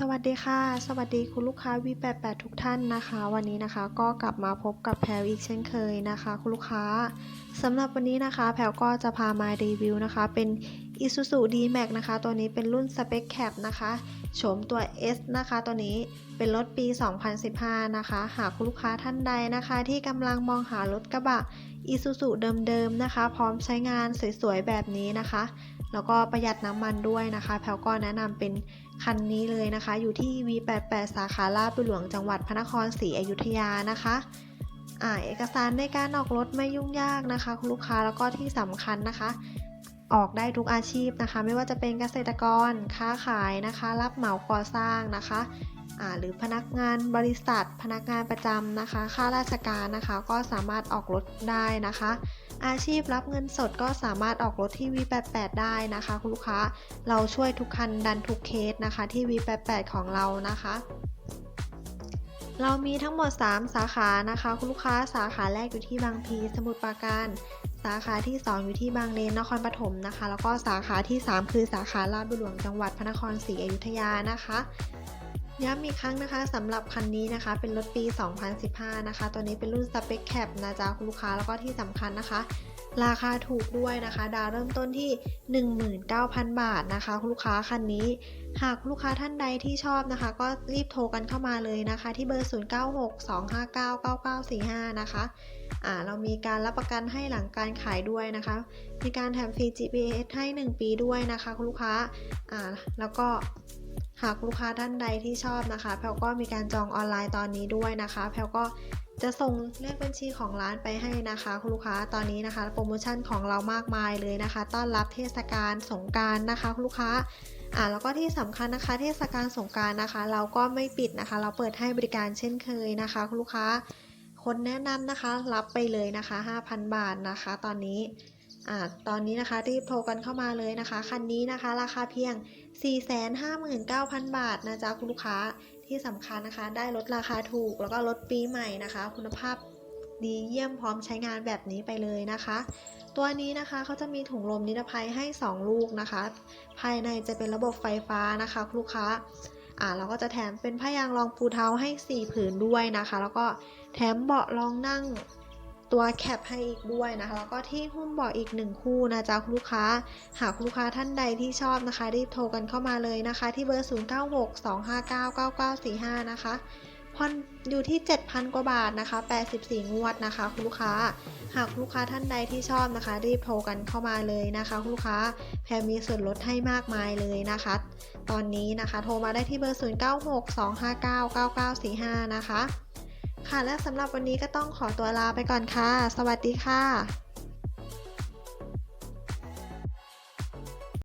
สวัสดีค่ะ สวัสดีคุณลูกค้า V88 ทุกท่านนะคะ วันนี้นะคะก็กลับมาพบกับแพลอีกเช่นเคยนะคะ คุณลูกค้าสำหรับวันนี้นะคะ แพลก็จะพามารีวิวนะคะ เป็น Isuzu D-Max นะคะ ตัวนี้เป็นรุ่น Spec Cap นะคะโฉมตัว S นะคะ ตัวนี้เป็นรถปี 2015 นะคะ หากคุณลูกค้าท่านใดนะคะ ที่กำลังมองหารถกระบะ Isuzu เดิมๆนะคะ พร้อมใช้งานสวยๆแบบนี้นะคะ แล้วก็ประหยัดน้ำมันด้วยนะคะแพลวก็แนะนำเป็นคันนี้เลยนะคะ อยู่ที่ V88 สาขาลาดบุหลวงจังหวัดพระนครศรีอยุธยานะคะอ่าเอกสารในการออกรถไม่ยุ่งยากนะคะคุณลูกค้าแล้วก็ที่สำคัญนะคะ ออกได้ทุกอาชีพนะคะ ไม่ว่าจะเป็นเกษตรกร ค้าขายนะคะ รับเหมาก่อสร้างนะคะ หรือพนักงานบริษัท พนักงานประจำนะคะ ข้าราชการนะคะ ก็สามารถออกรถได้นะคะ อาชีพรับเงินสดก็สามารถออกรถที่ V88 ได้นะคะคุณลูกค้า เราช่วยทุกคันดันทุกเคสนะคะที่ V88 ของเรานะคะเรามีทั้งหมด 3 สาขานะคะ คุณลูกค้าสาขาแรกอยู่ที่บางพลีสมุทรปราการ สาขาที่ 2 อยู่ที่บางเลนนครปฐมนะคะ แล้วก็สาขาที่ 3 คือสาขาลาดบุรีหลวงจังหวัดพระนครศรีอยุธยานะคะ ย้ำอีกครั้งนะคะสำหรับคันนี้นะคะ เป็นรถปี 2015 นะคะ ตัวนี้เป็นรุ่น Spec Cap นะจ๊ะคุณลูกค้าแล้วก็ที่สำคัญนะคะ ราคาถูกด้วยนะคะ ดาวเริ่มต้นที่ 19,000 บาทนะคะ คุณลูกค้าคันนี้ หากลูกค้าท่านใดที่ชอบนะคะ ก็รีบโทรกันเข้ามาเลยนะคะ ที่เบอร์ 0962599945 นะคะอ่าเรามีการรับประกันให้หลังการขายด้วยนะคะ มีการแถมฟรี GPS ให้ 1 ปีด้วยนะคะ คุณลูกค้าอ่าแล้วก็ หากลูกค้าท่านใดที่ชอบนะคะแพลก็มีการจองออนไลน์ตอนนี้ด้วยนะคะ แพลก็จะส่งเลขบัญชีของร้านไปให้นะคะ คุณลูกค้าตอนนี้นะคะ โปรโมชั่นของเรามากมายเลยนะคะ ต้อนรับเทศกาลสงการนะคะคุณลูกค้าอ่าแล้วก็ที่สำคัญนะคะ เทศกาลสงการนะคะ เราก็ไม่ปิดนะคะ เราเปิดให้บริการเช่นเคยนะคะ คุณลูกค้า คนแนะนำนะคะรับไปเลยนะคะ 5,000 บาทนะคะ ตอนนี้อ่าตอนนี้นะคะรีบโทรกันเข้ามาเลยนะคะ คันนี้นะคะ ราคาเพียง 459,000 บาทนะจ๊ะคุณลูกค้าที่สำคัญนะคะ ได้ลดราคาถูกแล้วก็ลดปีใหม่นะคะ คุณภาพดีเยี่ยมพร้อมใช้งานแบบนี้ไปเลยนะคะ ตัวนี้นะคะเขาจะมีถุงลมนิรภัยให้ 2 ลูกนะคะ ภายในจะเป็นระบบไฟฟ้านะคะคุณลูกค้าอ่าเราก็จะแถมเป็นผ้ายางรองปูเท้าให้ 4 ผืนด้วยนะคะ แล้วก็แถมเบาะรองนั่ง ตัวแคปให้อีกด้วยนะคะ แล้วก็ที่หุ้มเบาะอีกหนึ่งคู่นะจ๊ะคุณลูกค้า หากคุณลูกค้าท่านใดที่ชอบนะคะ รีบโทรกันเข้ามาเลยนะคะ ที่เบอร์ 0962599945 นะคะผ่อนอยู่ที่ 7,000 กว่าบาทนะคะ 84 งวดนะคะ คุณลูกค้า หากคุณลูกค้าท่านใดที่ชอบนะคะ รีบโทรกันเข้ามาเลยนะคะคุณลูกค้า แพรมีส่วนลดให้มากมายเลยนะคะ ตอนนี้นะคะ โทรมาได้ที่เบอร์ 0962599945 นะคะ ค่ะและสำหรับวันนี้ก็ต้องขอตัวลาไปก่อนค่ะ สวัสดีค่ะ